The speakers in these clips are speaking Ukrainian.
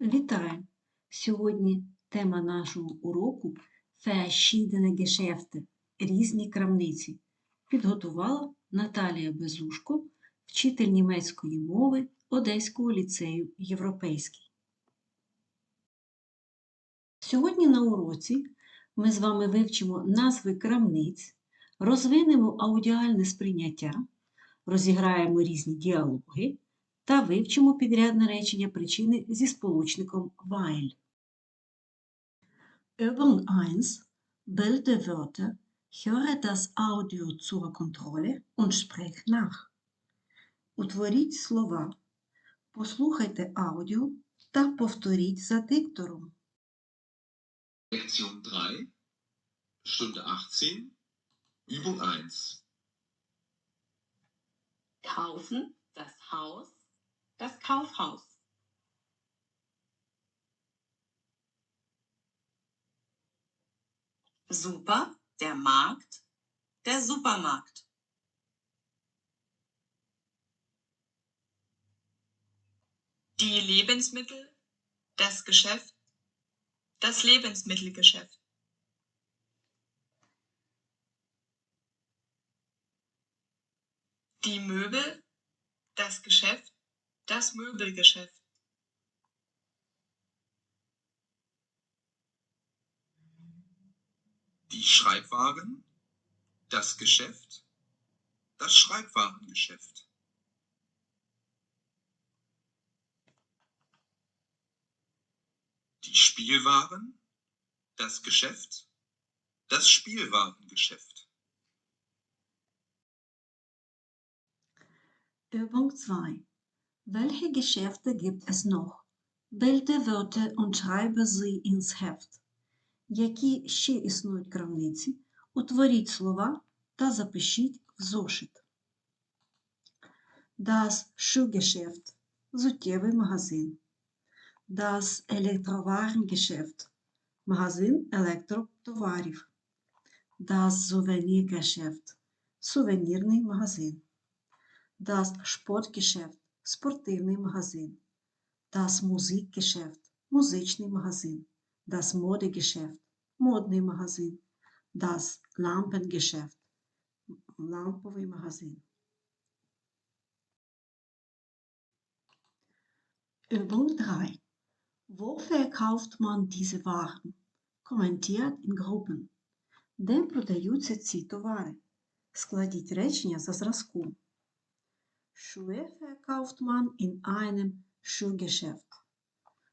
Вітаю! Сьогодні тема нашого уроку verschiedene Geschäfte – різні крамниці. Підготувала Наталія Безушко, вчитель німецької мови Одеського ліцею Європейський. Сьогодні на уроці ми з вами вивчимо назви крамниць, розвинемо аудіальне сприйняття, розіграємо різні діалоги та вивчимо підрядне речення причини зі сполучником weil. Übung 1. Bilde Wörter, höre das Audio zur Kontrolle und sprich nach. Утворіть слова. Послухайте аудіо та повторіть за диктором. Lektion 3, Stunde 18, Übung 1. Kaufen, das Haus, das Kaufhaus. Super, der Markt, der Supermarkt. Die Lebensmittel, das Geschäft, das Lebensmittelgeschäft. Die Möbel, das Geschäft, das Möbelgeschäft. Die Schreibwaren, das Geschäft, das Schreibwarengeschäft. Die Spielwaren, das Geschäft, das Spielwarengeschäft. Übung 2. Welche Geschäfte gibt es noch? Bilde Wörter und schreibe sie ins Heft. Які ще існують крамниці? Утворіть слова та запишіть в зошит. Das Schuhgeschäft – взуттєвий магазин. Das Elektrowarengeschäft – магазин електротоварів. Das Souvenirgeschäft – сувенірний магазин. Das Sportgeschäft – спортивний магазин. Das Musikgeschäft – музичний магазин. Das Modegeschäft – модний магазин. Das Lampengeschäft – ламповий магазин. Übung 3. Wo verkauft man diese Waren? Kommentiert in Gruppen. Де продаються ці товари? Складіть речення за зразком. Schuhe verkauft man in einem Schuhgeschäft.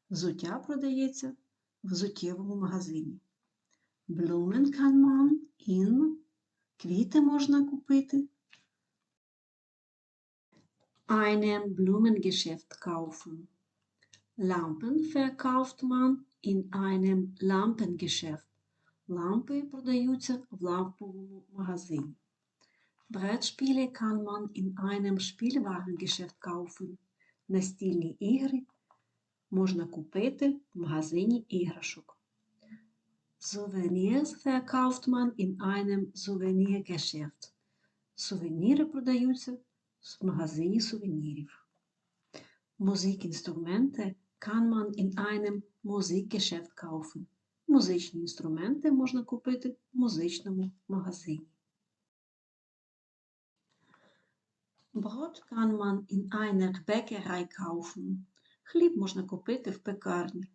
Взуття продається в взуттєвому магазині. Blumen kann man in квіти можна купити. Einem Blumengeschäft kaufen. Lampen verkauft man in einem Lampengeschäft. Лампи продаються в ламповому магазині. Brettspiele kann man in einem Spielwarengeschäft kaufen. Настільні ігри можна купити в магазині іграшок. Souvenirs verkauft man in einem Souvenirgeschäft. Сувеніри продаються в магазині сувенірів. Musikinstrumente kann man in einem Musikgeschäft kaufen. Музичні інструменти можна купити в музичному магазині. Brot kann man in einer Bäckerei kaufen. Хліб можна купити в пекарні.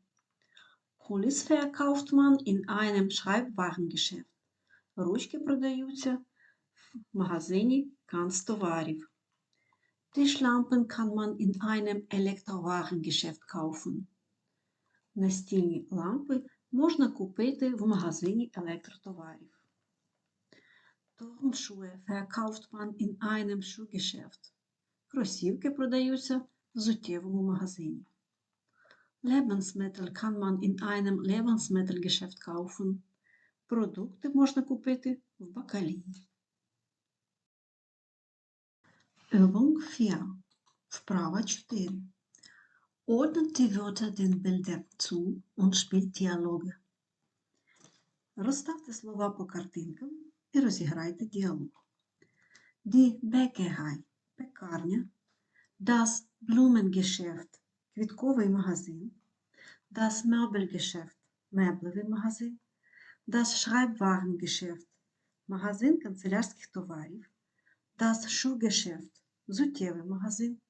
Kulis verkauft man in einem Schreibwarengeschäft. Ручки продаються в магазині канцтоварів. Tischlampen kann man in einem Elektrowarengeschäft kaufen. Настільні лампи можна купити в магазині електротоварів. Turnschuhe verkauft man in einem Schuhgeschäft. Кросівки продаються в взуттєвому магазині. Lebensmittel kann man in einem Lebensmittelgeschäft kaufen. Продукти можна купити в бакалії. Übung 4. Вправа 4. Ordnet die Wörter den Bildern zu und spielt Dialoge. Розставте слова по картинкам розіграйте діалог. Die Bäckerei – пекарня. Das Blumengeschäft – квітковий магазин. Das Möbelgeschäft – меблевий магазин. Das Schreibwarengeschäft – магазин канцелярських товарів. Das Schuhgeschäft – взуттєвий магазин.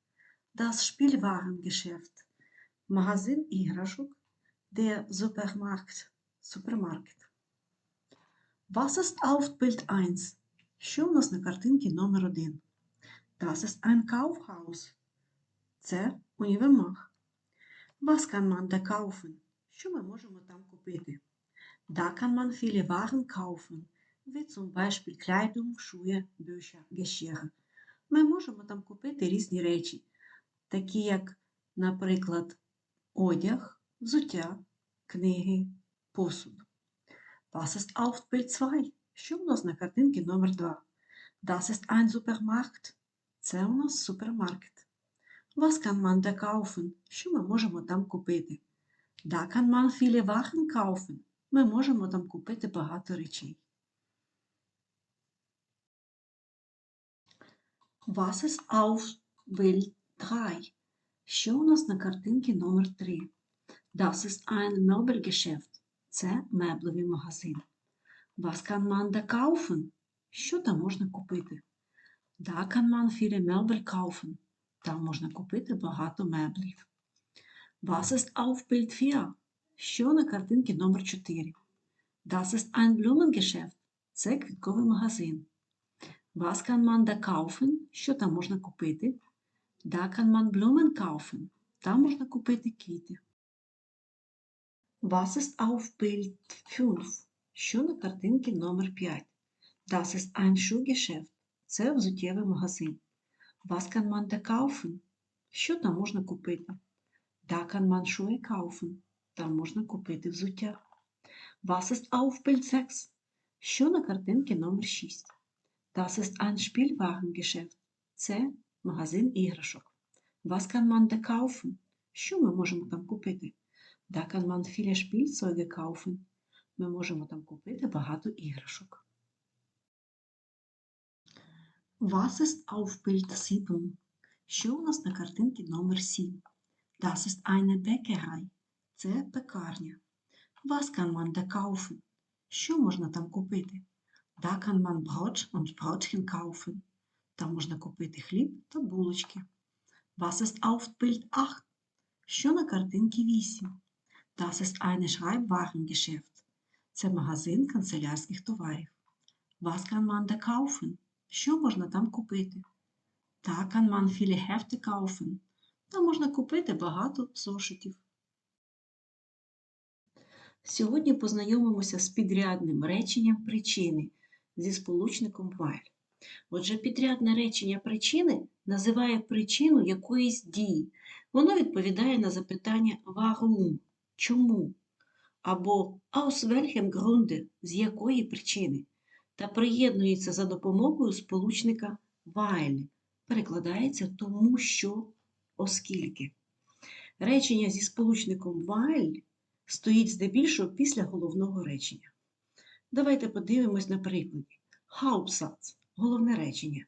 Das Spielwarengeschäft – магазин іграшок. Der Supermarkt – супермаркет. Was ist auf Bild 1? Що у нас на картинці номер 1? Das ist ein Kaufhaus. Це універмаг. Was kann man da kaufen? Що ми можемо там купити? Da kann man viele Waren kaufen, wie zum Beispiel Kleidung, Schuhe, Bücher, Geschirr. Ми можемо там купити різні речі, такі як, наприклад, одяг, взуття, книги, посуд. Was ist auf Bild 2? Що у нас на картинці номер 2? Das ist ein Supermarkt. Це у. Was kann man da kaufen? Що ми можемо там купити? Da kann man viele Waren kaufen. Ми можемо там купити багато речей. Was ist auf Bild 3? Що у нас на картинці номер 3? Das ist ein Möbelgeschäft. Це меблевий магазин. Was kann? Що там можна купити? Da kann man viele. Там можна купити багато меблів. Was ist auf Bild 4? Що на картинці номер 4? Das ist ein Blumengeschäft. Це квітковий магазин. Was kann man? Що там можна купити? Da kann man Blumen kaufen. Там можна купити квіти. Was ist auf Bild 5? Що на картинці номер 5? Das ist ein Schuhgeschäft. Це взуттєвий магазин. Was kann man da kaufen? Що там можна купити? Da kann man Schuhe kaufen. Там можна купити взуття. Was ist auf Bild 6? Що на картинці номер 6? Das ist ein Spielwarengeschäft. Це магазин іграшок. Was kann man da kaufen? Що ми можемо там купити? Da kann man viele Spielzeuge kaufen. Ми можемо там купити багато іграшок. Was ist auf Bild 7? Що у нас на картинці номер 7? Das ist eine Bäckerei. Це пекарня. Was kann man da kaufen? Що можна там купити? Da kann man Brot und Brötchen kaufen. Там можна купити хліб та булочки. Was ist auf Bild 8? Що на картинці 8? Das ist eine Schreibwarengeschäft. Це магазин канцелярських товарів. Was kann man da kaufen? Що можна там купити? Da kann man viele Hefte kaufen. Там можна купити багато зошитів. Сьогодні познайомимося з підрядним реченням причини зі сполучником while. Отже, підрядне речення причини називає причину якоїсь дії. Воно відповідає на запитання warum – чому? Або aus welchem з якої причини? Та приєднується за допомогою сполучника while. Перекладається тому, що, оскільки. Речення зі сполучником while стоїть здебільшого після головного речення. Давайте подивимось на прикладі. Hauptsatz – головне речення.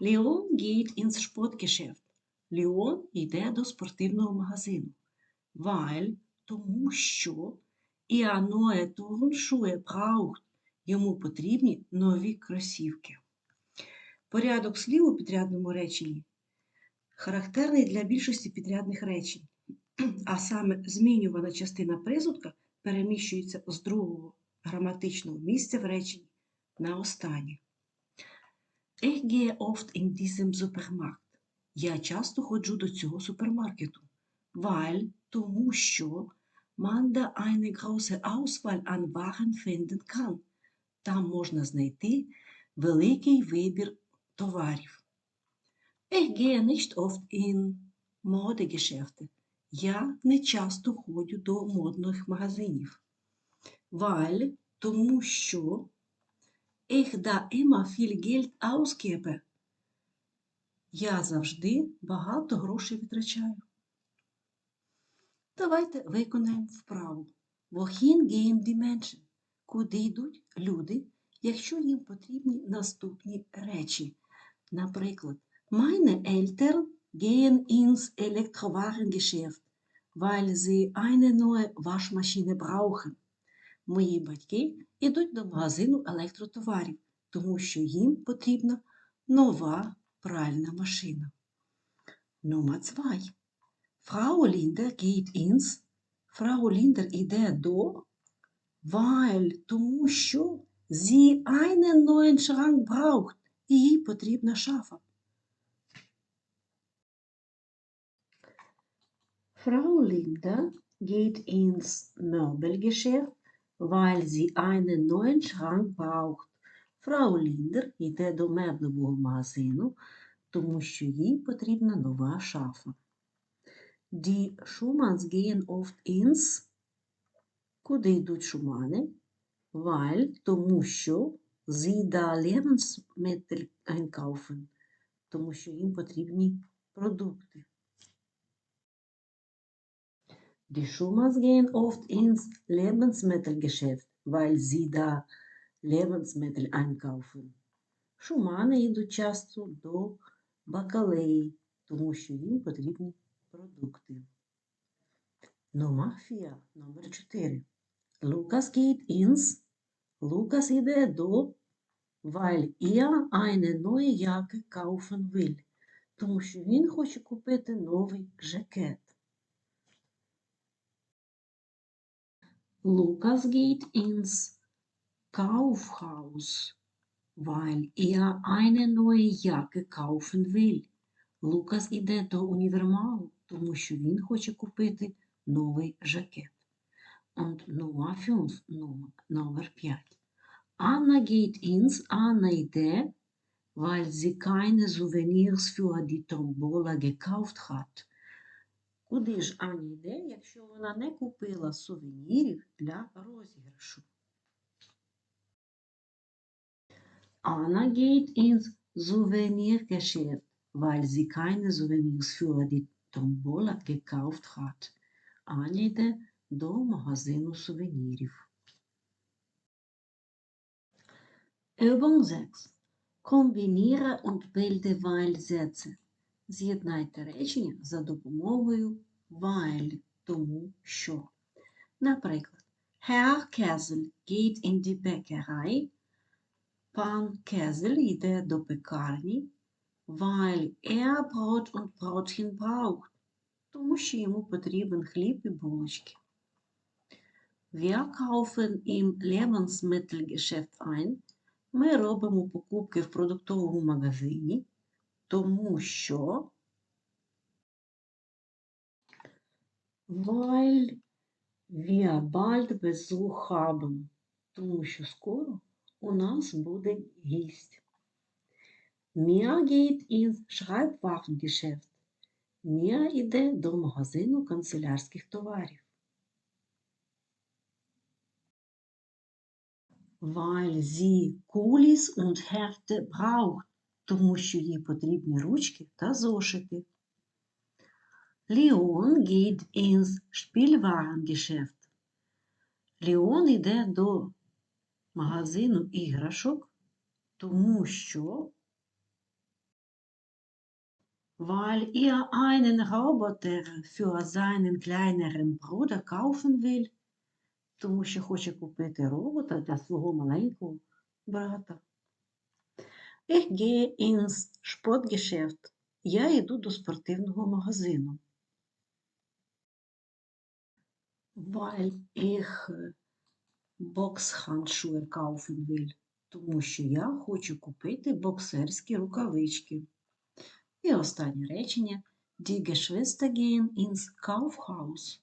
Leon geht ins Sportgeschäft. Леон йде до спортивного магазину. Weil – тому що neue Turnschuhe braucht. Йому потрібні нові кросівки. Порядок слів у підрядному реченні характерний для більшості підрядних речень, а саме змінювана частина присудка переміщується з другого граматичного місця в реченні на останнє. Ich gehe oft in diesem Supermarkt. Я часто ходжу до цього супермаркету. Weil – тому що man da eine große Auswahl an Waren finden kann. Там можна знайти великий вибір товарів. Ich gehe nicht oft in Modegeschäfte. Я не часто ходжу до модних магазинів. Weil – тому що ich da immer viel Geld ausgebe. Я завжди багато грошей витрачаю. Давайте виконаємо вправу. Gehen die Menschen? Куди йдуть люди, якщо їм потрібні наступні речі? Наприклад, meine Eltern gehen ins Elektrowarengeschäft. weil sie eine neue Waschmaschine brauchen. Мої батьки йдуть до магазину електротоварів, тому що їм потрібна нова пральна машина. Номер 2. Frau Linder geht ins. Frau Linder іде до, weil, тому що sie einen neuen Schrank braucht. І їй потрібна шафа. Frau Linder geht ins Möbelgeschäft, weil sie einen neuen Schrank braucht. Frau Linder йде до меблевого магазину, тому що їй потрібна нова шафа. Die Schumanns gehen oft ins. Куди йдуть шумани? Weil, тому що sie da Lebensmittel einkaufen, тому що їм потрібні продукти. Die Schumanns gehen oft ins Lebensmittelgeschäft, weil sie da Lebensmittel einkaufen. Шумани йдуть часто до бакалеї, тому що їм потрібні продукти. 4. Номер 4. Lukas geht ins. Lukas іде до, weil er eine neue Jacke kaufen will, тому що він хоче купити новий жакет. Lukas geht ins Kaufhaus, weil er eine neue Jacke kaufen will. Лукас іде до універмагу, тому що він хоче купити новий жакет. Und Nummer 5, Nummer, Nummer 5. Anna geht ins, Anna йде, weil sie keine Souvenirs für die Tombola gekauft hat. Куди ж Аня йде, якщо вона не купила сувенірів для розіграшу? Anna geht ins Souvenirgeschäft, weil sie keine Souvenirs für die Tombola gekauft hat. Аня йде до магазину сувенірів. Übung 6. Kombiniere und bilde weil-Sätze. З'єднайте речення за допомогою weil, тому що. Наприклад, Herr Kessel geht in die Bäckerei. Пан Кезель йде до пекарні, weil er Brot und Brotchen braucht, тому що йому потрібен хліб і булочки. Wir kaufen im Lebensmittelgeschäft ein. Ми робимо покупки в продуктовому магазині, тому що weil wir bald Besuch haben, тому що скоро у нас буде гість. Mir geht ins Schreibwarengeschäft. Мія йде до магазину канцелярських товарів. Weil sie Kulis und Hefte braucht, тому що їй потрібні ручки та зошити. Leon geht ins Spielwarengeschäft. Леон йде до магазину іграшок, тому що weil er einen Roboter für seinen kleineren Bruder kaufen will, тому що хоче купити робота для свого маленького брата. Ich gehe ins Sportgeschäft. Я йду до спортивного магазину. Weil ich äh, Boxhandschuhe kaufen will. Тому що я хочу купити боксерські рукавички. І останнє речення. Die Geschwister gehen ins Kaufhaus.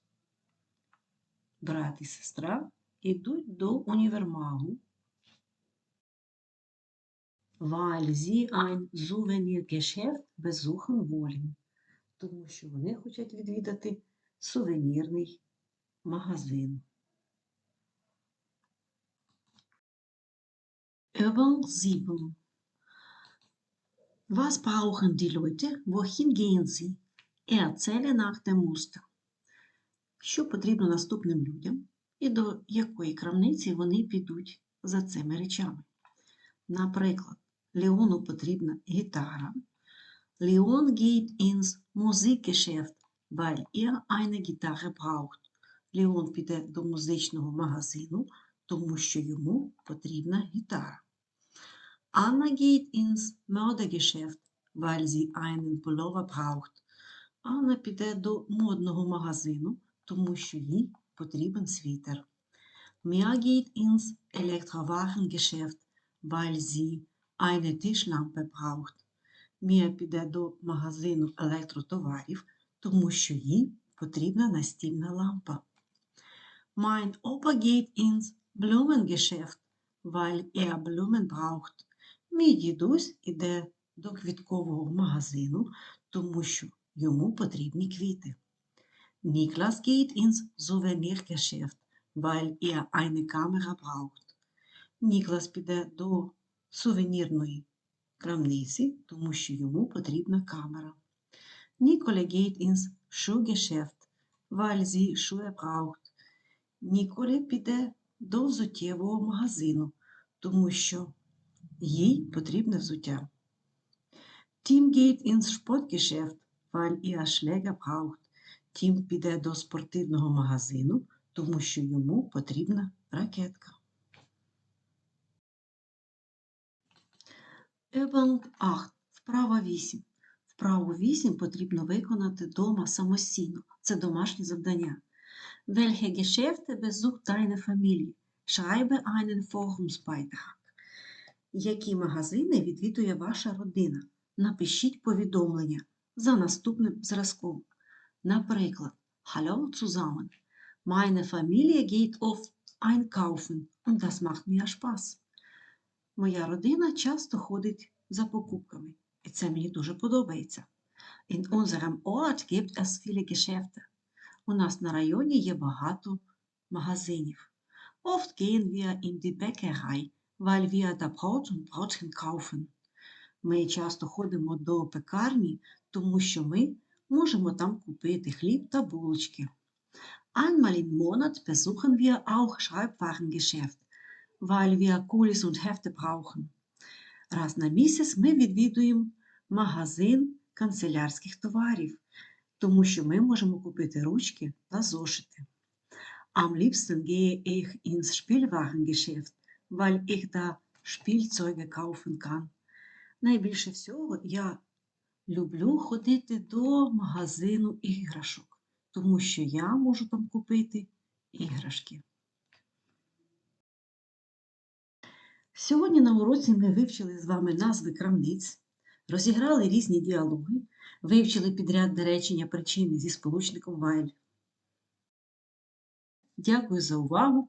Брат і сестра йдуть до універмагу. Weil sie ein Souvenirgeschäft besuchen wollen. Тому що вони хочуть відвідати сувенірний магазин. Übung 7. Was brauchen die Leute? Wohin gehen sie? Erzähle nach dem Muster. Що потрібно наступним людям і до якої крамниці вони підуть за цими речами. Наприклад, Леону потрібна гітара. Leon geht ins Musikgeschäft. weil er eine Gitarre braucht. Леон піде до музичного магазину, тому що йому потрібна гітара. Anna geht ins Modegeschäft, weil sie einen Pullover braucht. Анна піде до модного магазину, тому що їй потрібен світер. Mia geht ins Elektrowarengeschäft, weil sie eine Tischlampe braucht. Мія піде до магазину електротоварів, тому що їй потрібна настільна лампа. Mein Opa geht ins Blumengeschäft, weil er Blumen braucht. Мій дідусь іде до квіткового магазину, тому що йому потрібні квіти. Niklas geht ins Souvenirgeschäft, weil er eine Kamera braucht. Ніклас піде до сувенірної крамниці, тому що йому потрібна камера. Nicole geht ins Schuhgeschäft, weil sie Schuhe braucht. Ніколе піде до взуттєвого магазину, тому що їй потрібне взуття. Тім geht ins Sportgeschäft, weil er Schläger braucht. Тім піде до спортивного магазину, тому що йому потрібна ракетка. Übung 8. Вправа 8. Вправу 8 потрібно виконати дома самостійно. Це домашнє завдання. Welche Geschäfte besucht deine Familie? Schreibe einen Forumsbeitrag. Які магазини відвідує ваша родина? Напишіть повідомлення за наступним зразком. Наприклад, Hallo zusammen. Meine Familie geht oft einkaufen und das macht mir Spaß. Моя родина часто ходить за покупками, і це мені дуже подобається. In unserem Ort gibt es viele Geschäfte. У нас на районі є багато магазинів. Oft gehen wir in die Bäckerei, weil wir da Brot und Brotchen kaufen. Ми часто ходимо до пекарні, тому що ми можемо там купити хліб та булочки. Einmal im Monat besuchen wir auch Schreibwarengeschäft, weil wir Kulis und Hefte brauchen. Раз на місяць ми відвідуємо магазин канцелярських товарів, тому що ми можемо купити ручки та зошити. Am liebsten gehe ich ins Spielwarengeschäft, weil ich da Spielzeuge kaufen kann. Найбільше всього я люблю ходити до магазину іграшок, тому що я можу там купити іграшки. Сьогодні на уроці ми вивчили з вами назви крамниць, розіграли різні діалоги, вивчили підряд речення причини зі сполучником while. Дякую за увагу.